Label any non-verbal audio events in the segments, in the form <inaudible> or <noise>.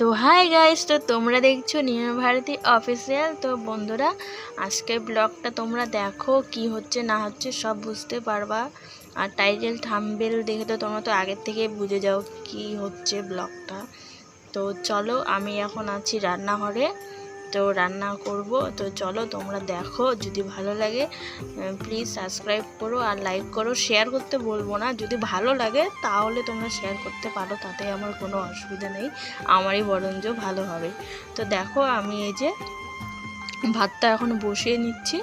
তো hi guys, তো তোমরা দেখছ নিয়ম ভারতী অফিসিয়াল। তো বন্ধুরা, আজকে ব্লগটা তোমরা দেখো কি হচ্ছে, না হচ্ছে, সব বুঝতে পারবা। আর টাইটেল, থাম্বেল দেখে তো তোমরা তো আগের থেকে বুঝে যাও কি হচ্ছে ব্লগটা। তো চলো, আমি এখন আছি রান্নাঘরে। তো রান্না করব। তো চলো তোমরা দেখো, যদি ভালো লাগে প্লিজ সাবস্ক্রাইব করো আর লাইক করো। শেয়ার করতে বলব না, যদি ভালো লাগে তাহলে তোমরা শেয়ার করতে পারো, তাতে আমার কোনো অসুবিধা নেই। আমারই বরঞ্চ ভালো হবে। তো দেখো, আমি এই যে ভাতটা এখন বসিয়ে নিচ্ছি।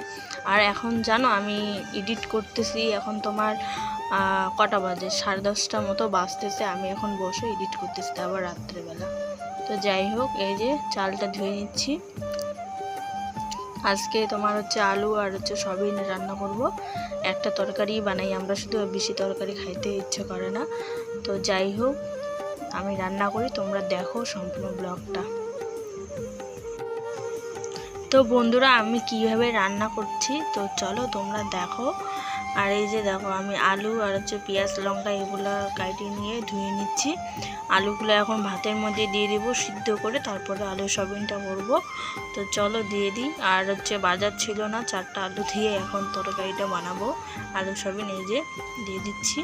আর এখন জানো, আমি এডিট করতেছি। এখন তোমার কটা বাজে? সাড়ে দশটা মতো বাজতেছে, আমি এখন বসে এডিট করতেছি, আবার রাত্রেবেলা। তো যাই হোক, এই যে চালটা ধুয়ে নিচ্ছি। আজকে তোমার হচ্ছে আলু আর হচ্ছে সয়াবিন রান্না করব। একটা তরকারি বানাই, আমরা শুধু বেশি তরকারি খাইতে ইচ্ছে করে না। তো যাই হোক, আমি রান্না করি, তোমরা দেখো সম্পূর্ণ ব্লগটা। তো বন্ধুরা, আমি কীভাবে রান্না করছি? তো চলো তোমরা দেখো। আর এই যে দেখো, আমি আলু আর হচ্ছে পেঁয়াজ, লঙ্কা এগুলো কাটিয়ে নিয়ে ধুয়ে নিচ্ছি। আলুগুলো এখন ভাতের মধ্যে দিয়ে দিব, সিদ্ধ করে তারপরে আলু সবিনটা করব। তো চলো দিয়ে দিই। আর হচ্ছে বাজার ছিল না, চারটা আলু দিয়ে এখন তরকারিটা বানাবো। আলু সবিন এই যে দিয়ে দিচ্ছি।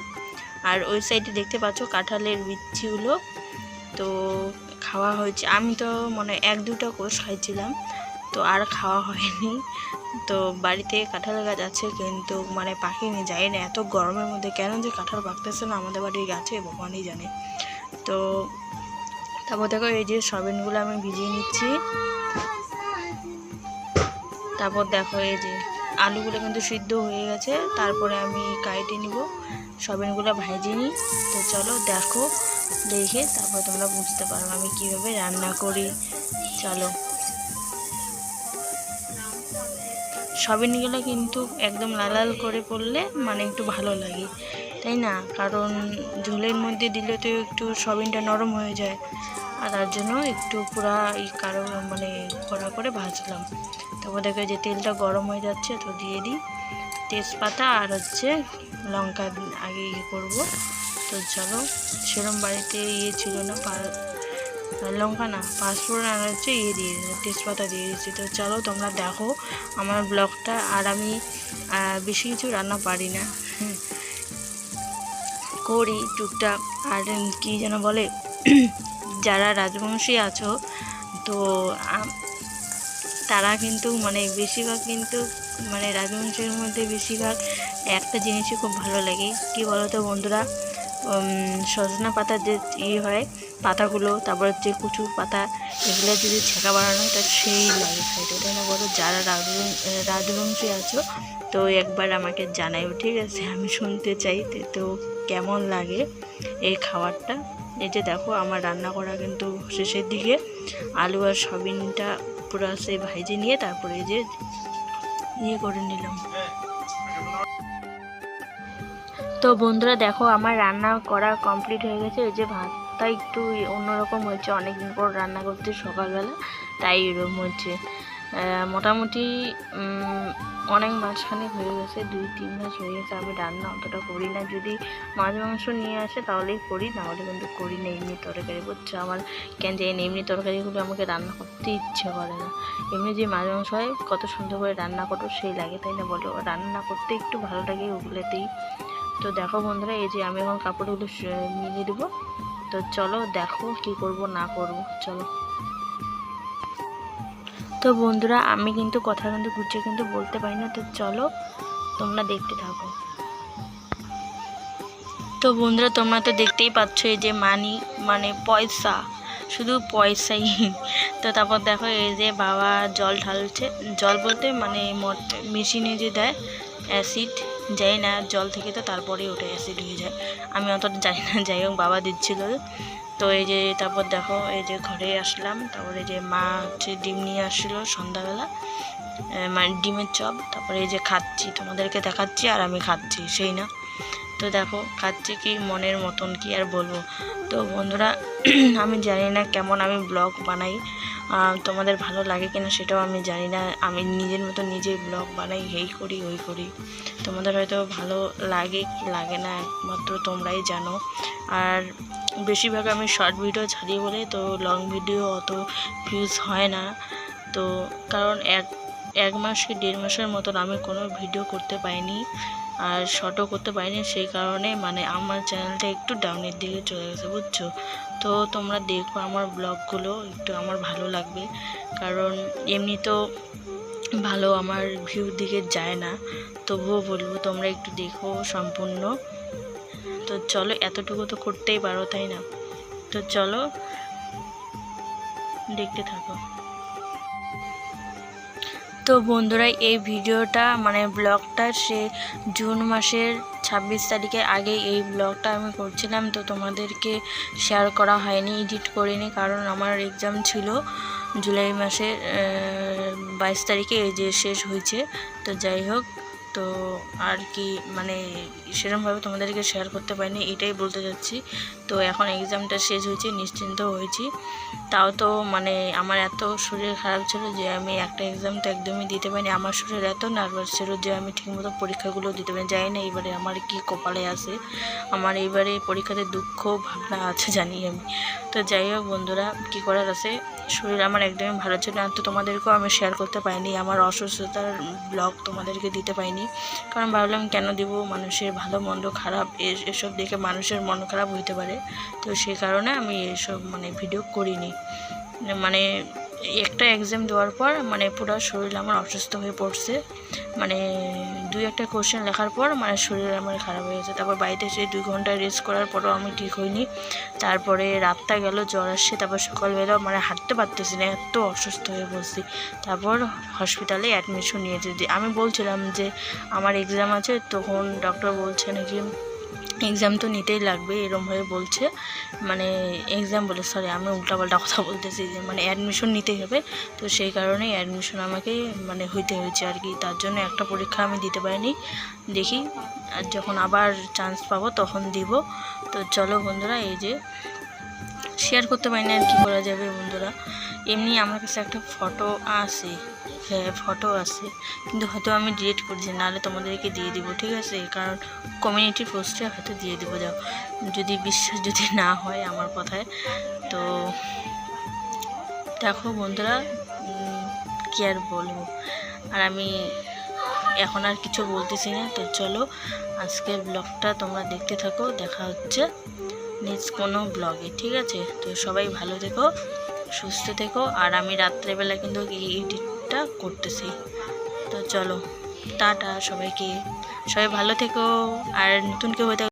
আর ওই সাইডে দেখতে পাচ্ছ কাঁঠালের বিচ্ছিগুলো তো খাওয়া হয়েছে। আমি তো মানে এক দুটো কোষ খাইছিলাম, তো আর খাওয়া হয়নি। তো বাড়িতে কাঁঠাল গাছ আছে, কিন্তু মানে পাখিনি যায় না এত গরমের মধ্যে কেন যে কাঁঠাল পাকতেছে না আমাদের বাড়ির গাছে, ভগবানই জানে। তো তারপর দেখো এই যে সবেনগুলো আমি ভিজিয়ে নিচ্ছি। তারপর দেখো এই যে আলুগুলো কিন্তু সিদ্ধ হয়ে গেছে, তারপরে আমি কাইটে নিব। সবেনগুলো ভাজিয়ে নিই। তো চলো দেখো, দেখে তারপর তোমরা বুঝতে পারো আমি কীভাবে রান্না করি। চলো। সবিনগুলো কিন্তু একদম লাল লাল করে পড়লে মানে একটু ভালো লাগে, তাই না? কারণ ঝোলের মধ্যে দিলে তো একটু সবিনটা নরম হয়ে যায়, আর তার জন্য একটু পুরা এই কারও মানে কড়া করে ভাজলাম। তারপর দেখো যে তেলটা গরম হয়ে যাচ্ছে তো দিয়ে দিই। তেজপাতা আর হচ্ছে লঙ্কা আগে ইয়ে করব। তো চলো, সেরম বাড়িতে ইয়ে ছিল না লঙ্কা না পাঁচফোড়ন আর হচ্ছে ইয়ে দিয়ে তেজপাতা দিয়ে দিয়েছি। তো চলো তোমরা দেখো আমার ব্লগটা, আর আমি বেশি কিছু রান্না পারি না। করি টুকটাক, আর কি যেন বলে, <clears throat> যারা রাজবংশী আছো, তো তারা কিন্তু মানে বেশিরভাগ কিন্তু মানে রাজবংশের মধ্যে বেশিরভাগ একটা জিনিসই খুব ভালো লাগে। কি বলো তো বন্ধুরা? সজনা পাতার যে ইয়ে হয়, পাতাগুলো, তারপর যে কুচুর পাতা, এগুলো যদি ছেঁকা বানানো হয় তা সেই লাগে খাইতে। তাই না বলো? যারা রাজবং- রাজবংশী আছো, তো একবার আমাকে জানাইও, ঠিক আছে? আমি শুনতে চাই তো কেমন লাগে এই খাবারটা? এই যে দেখো, আমার রান্না করা কিন্তু শেষের দিকে। আলু আর সবিনটা পুরো সে ভাইজে নিয়ে তারপরে যে ইয়ে করে নিলাম। তো বন্ধুরা দেখো, আমার রান্না করা কমপ্লিট হয়ে গেছে। এই যে ভাতটা একটু অন্যরকম হয়েছে। অনেকদিন পর রান্না করতে সকালবেলা, তাই এরকম হচ্ছে। মোটামুটি অনেক মাঝখানে হয়ে গেছে, দুই, তিন মাস হয়ে গেছে। আমি রান্না অতটা করি না। যদি মাছ মাংস নিয়ে আসে, তাহলেই করি। নাহলে কিন্তু করি না। এমনি তরকারি বুঝছ আমার। কেন যে এমনি তরকারিগুলো আমাকে রান্না করতে ইচ্ছে করে না। এমনি যে মাছ মাংস হয়, কত সুন্দর করে রান্না করো, সেই লাগে, তাই না বলো? রান্না করতে একটু ভালো লাগে, ওগুলোতেই। তো দেখো বন্ধুরা, এই যে আমি এখন কাপড়গুলো মিলিয়ে দেবো তো চলো দেখো কি করব, না করব, চলো। তো বন্ধুরা, আমি কিন্তু কথা কিন্তু গুছিয়ে কিন্তু বলতে পারি না, তো চলো তোমরা দেখতে থাকো। তো বন্ধুরা, তোমরা তো দেখতেই পাচ্ছ এই যে মানি মানে পয়সা, শুধু পয়সাই। তো তারপর দেখো এই যে বাবা জল ঢালছে, জল বলতে মানে মেশিনে যে দেয় অ্যাসিড যাই না, জল থেকে তো তারপরেই ওটা অ্যাসিড হয়ে যায়। আমি অতটা জানি না, যাই হোক, বাবা দিচ্ছিল। তো এই যে, তারপর দেখো, এই যে ঘরে আসলাম। তারপরে যে মা হচ্ছে ডিম নিয়ে আসছিল সন্ধ্যাবেলা। মানে ডিমের চপ। তারপরে এই যে খাচ্ছি, তোমাদেরকে দেখাচ্ছি আর আমি খাচ্ছি, সেই না। তো দেখো, খাচ্ছি কি মনের মতন, কি আর বলব। তো বন্ধুরা, <clears throat> আমি জানি না কেমন আমি ব্লগ বানাই। তোমাদের ভালো লাগে কিনা সেটাও আমি জানি না। আমি নিজের মতো নিজে ব্লগ বানাই, এই করি, ওই করি। তোমাদের হয়তো ভালো লাগে কি লাগে না, একমাত্র তোমরাই জানো। আর বেশিরভাগ আমি শর্ট ভিডিও ছাড়ি বলে, তো লং ভিডিও অত ভিউজ হয় না। তো কারণ এক এক মাস কি দেড় মাসের মতন আমি কোনো ভিডিও করতে পাইনি আর শর্টও করতে পারিনি সেই কারণে মানে আমার চ্যানেলটা একটু ডাউনের দিকে চলে গেছে, বুঝছ? তো তোমরা দেখো আমার ব্লগগুলো, একটু আমার ভালো লাগবে। কারণ এমনি তো ভালো আমার ভিউ দিকে যায় না। তবুও বলব তোমরা একটু দেখো সম্পূর্ণ। তো চলো, এতটুকু তো করতেই পারো, তাই না? তো চলো, দেখতে থাকো। তো বন্ধুরা, এই ভিডিওটা মানে ব্লগটা সে জুন মাসের ছাব্বিশ তারিখের আগে এই ব্লগটা আমি করছিলাম। তো তোমাদেরকে শেয়ার করা হয়নি এডিট করিনি, কারণ আমার এক্সাম ছিল জুলাই মাসের বাইশ তারিখে, এই যে শেষ হয়েছে। তো যাই হোক তো আর কি মানে সেরকমভাবে তোমাদেরকে শেয়ার করতে পারিনি, এটাই বলতে চাচ্ছি। তো এখন এক্সামটা শেষ হয়েছে, নিশ্চিন্ত হয়েছি। তাও তো মানে আমার এত শরীর খারাপ ছিল যে আমি একটা এক্সাম তো একদমই দিতে পারিনি। আমার শরীর এত নার্ভাস ছিল যে আমি ঠিকমতো পরীক্ষাগুলো দিতে পারি জানি না এবারে আমার কি কপালে আছে। আমার এইবারে পরীক্ষাতে দুঃখ, ভাবনা আছে জানি আমি। তো যাই হোক বন্ধুরা, কী করার আছে? শরীর আমার একদমই ভালো ছিল না। তো তোমাদেরকেও আমি শেয়ার করতে পারিনি। আমার অসুস্থতার ব্লগ তোমাদেরকে দিতে পারিনি। কারণ ভাবলাম কেন দিব? মানুষের ভালো, মন্দ, খারাপ এসব দেখে মানুষের মন খারাপ হইতে পারে। তো সেই কারণে আমি এসব মানে ভিডিও করিনি। মানে একটা এক্সাম দেওয়ার পর মানে পুরো শরীর আমার অসুস্থ হয়ে পড়ছে। মানে দুই একটা কোশ্চেন লেখার পর মানে শরীর আমার খারাপ হয়ে গেছে। তারপর বাড়িতে এসে দুই ঘণ্টা রেস্ট করার পরও আমি ঠিক হইনি। তারপরে রাতটা গেল, জ্বর আসছে, তারপর সকালবেলা মানে হাঁটতে পারতেছি না, এত অসুস্থ হয়ে পড়ছি। তারপর হসপিটালে অ্যাডমিশন নিয়েছে। আমি বলছিলাম যে, আমার এক্সাম আছে, তখন ডক্টর বলছে নাকি এক্সাম তো নিতেই লাগবে এরমভাবে বলছে। মানে এক্সাম বলে সরি আমি উল্টাপাল্টা কথা বলতেছি যে মানে অ্যাডমিশন নিতেই হবে। তো সেই কারণেই অ্যাডমিশন আমাকে মানে হইতে হয়েছে আর কি। তার জন্য একটা পরীক্ষা আমি দিতে পারিনি। দেখি, আর যখন আবার চান্স পাবো তখন দিব। তো চলো বন্ধুরা, এই যে শেয়ার করতে পারি না আর কী করা যাবে বন্ধুরা। এমনি আমার কাছে একটা ফটো আছে। হ্যাঁ ফটো আছে। কিন্তু হয়তো আমি ডিলিট করছি, নাহলে তোমাদেরকে দিয়ে দিব, ঠিক আছে? কারণ কমিউনিটি পোস্টে হয়তো দিয়ে দিব, যাও। যদি বিশ্বাস যদি না হয় আমার কথায়। তো দেখো বন্ধুরা কী আর বলব? আর আমি এখন আর কিছু বলতেছি না। তো চলো, আজকের ব্লগটা তোমরা দেখতে থাকো। দেখা হচ্ছে। নেক্সট কোনো ব্লগে ঠিক আছে? তো সবাই ভালো থেকো, সুস্থ থেকো, আর আমি রাত্রেবেলা কিন্তু এই এডিটটা করতেছি। তো চলো, টাটা সবাইকে। সবাই ভালো থেকো, আর নতুন কেউ হয়তো